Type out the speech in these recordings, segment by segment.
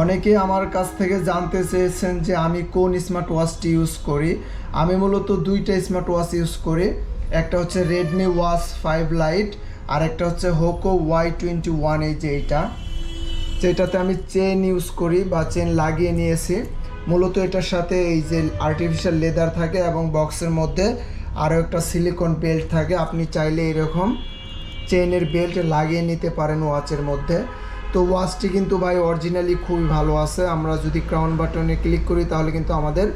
অনেকে আমার কাছ থেকে জানতে চেয়েছেন যে আমি কোন স্মার্ট ওয়াচটি ইউজ করি। আমি মূলত দুইটা স্মার্ট ওয়াচ ইউজ করি। একটা হচ্ছে রেডমি ওয়াচ ফাইভ লাইট আর একটা হচ্ছে হোকো ওয়াই টোয়েন্টি ওয়ান এই যে এইটা। যেটাতে আমি চেন ইউজ করি বা চেন লাগিয়ে নিয়েছি। মূলত এটার সাথে এই যে আর্টিফিশিয়াল লেদার থাকে এবং বক্সের মধ্যে আরও একটা সিলিকন বেল্ট থাকে। আপনি চাইলে এরকম চেনের বেল্ট লাগিয়ে নিতে পারেন ওয়াচের মধ্যে। তো ওয়াচটি কিন্তু ভাই অরিজিনালি খুবই ভালো আছে। আমরা যদি ক্রাউন বাটনে ক্লিক করি, তাহলে কিন্তু আমাদের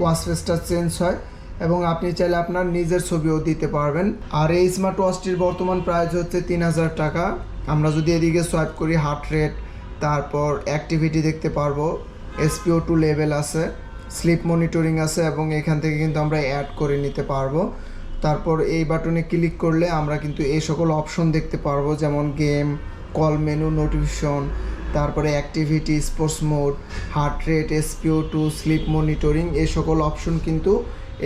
ওয়াচ ফেসটা চেঞ্জ হয় এবং আপনি চাইলে আপনার নিজের ছবিও দিতে পারবেন। আর এই স্মার্ট ওয়াচটির বর্তমান প্রাইস হচ্ছে তিন হাজার টাকা। আমরা যদি এদিকে সোয়াইপ করি হার্ট রেট তারপর অ্যাক্টিভিটি দেখতে পারব এসপিও টু লেভেল আছে স্লিপ মনিটরিং আছে এবং এখান থেকে কিন্তু আমরা অ্যাড করে নিতে পারব। তারপর এই বাটনে ক্লিক করলে আমরা কিন্তু এই সকল অপশন দেখতে পারব, যেমন গেম কল মেনু নোটিফিকেশন তারপরে activity sports mode heart rate SpO two sleep monitoring এই সকল অপশন কিন্তু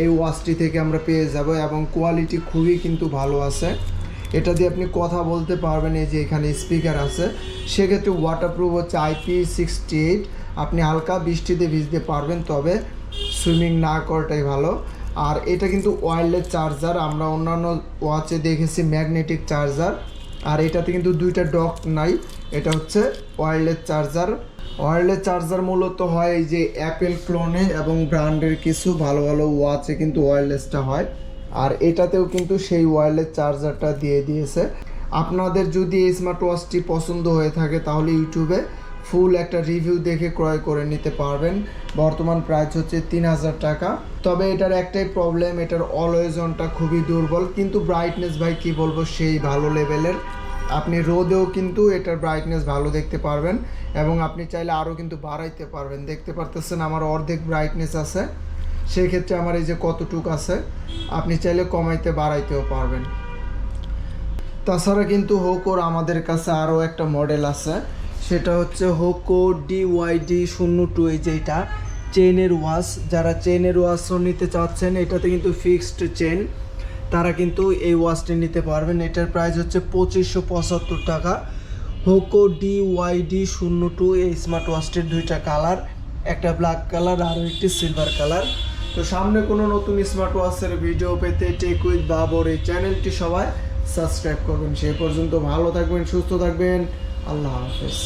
এই ওয়াচটি থেকে আমরা পেয়ে যাব এবং কোয়ালিটি খুবই কিন্তু ভালো আছে। এটা দিয়ে আপনি কথা বলতে পারবেন এই যে এখানে স্পিকার আছে। সেক্ষেত্রে ওয়াটারপ্রুফ হচ্ছে আইপি সিক্সটি এইট আপনি হালকা বৃষ্টিতে ভিজতে পারবেন, তবে সুইমিং না করাটাই ভালো। আর এটা কিন্তু ওয়্যারলেস চার্জার আমরা অন্যান্য ওয়াচে দেখেছি ম্যাগনেটিক চার্জার আর এটাতে কিন্তু দুইটা ডক নাই। এটা হচ্ছে ওয়ারলেস চার্জার ওয়ারলেস চার্জার মূলত হয় এই যে অ্যাপেল ক্লোনে এবং ব্র্যান্ডের কিছু ভালো ভালো ওয়াচে কিন্তু ওয়ারলেসটা হয়। আর এটাতেও কিন্তু সেই ওয়ারলেস চার্জারটা দিয়ে দিয়েছে। আপনাদের যদি এই স্মার্ট ওয়াচটি পছন্দ হয়ে থাকে তাহলে ইউটিউবে ফুল একটা রিভিউ দেখে ক্রয় করে নিতে পারবেন। বর্তমান প্রাইস হচ্ছে তিন হাজার টাকা। তবে এটার একটাই প্রবলেম এটার অলওয়েজ অনটা খুবই দুর্বল। কিন্তু ব্রাইটনেস ভাই, কি বলব, সেই ভালো লেভেলের আপনি রোদেও কিন্তু এটার ব্রাইটনেস ভালো দেখতে পারবেন এবং আপনি চাইলে আরও কিন্তু বাড়াইতে পারবেন। দেখতে পারতেছেন আমার অর্ধেক ব্রাইটনেস আছে। সেই ক্ষেত্রে আমার এই যে কতটুক আছে, আপনি চাইলে কমাইতে বাড়াইতেও পারবেন। তাছাড়া কিন্তু হোকোর আমাদের কাছে আরও একটা মডেল আছে। সেটা হচ্ছে হোকো ডিওয়াইডি শূন্য টু এই যেটা চেনের ওয়াচ যারা চেনের ওয়াচও নিতে চাচ্ছেন, এটাতে কিন্তু ফিক্সড চেন তারা কিন্তু এই ওয়াচটি নিতে পারবেন। এটার প্রাইস হচ্ছে পঁচিশশো পঁচাত্তর টাকা। হোকো ডিওয়াইডি শূন্য টু এই স্মার্ট ওয়াচটির দুইটা কালার একটা ব্ল্যাক কালার আর একটি সিলভার কালার তো সামনে কোনো নতুন স্মার্ট ওয়াচের ভিডিও পেতে টেক উইথ বাবর এই চ্যানেলটি সবাই সাবস্ক্রাইব করবেন। সে পর্যন্ত ভালো থাকবেন, সুস্থ থাকবেন। আল্লাহ হাফেজ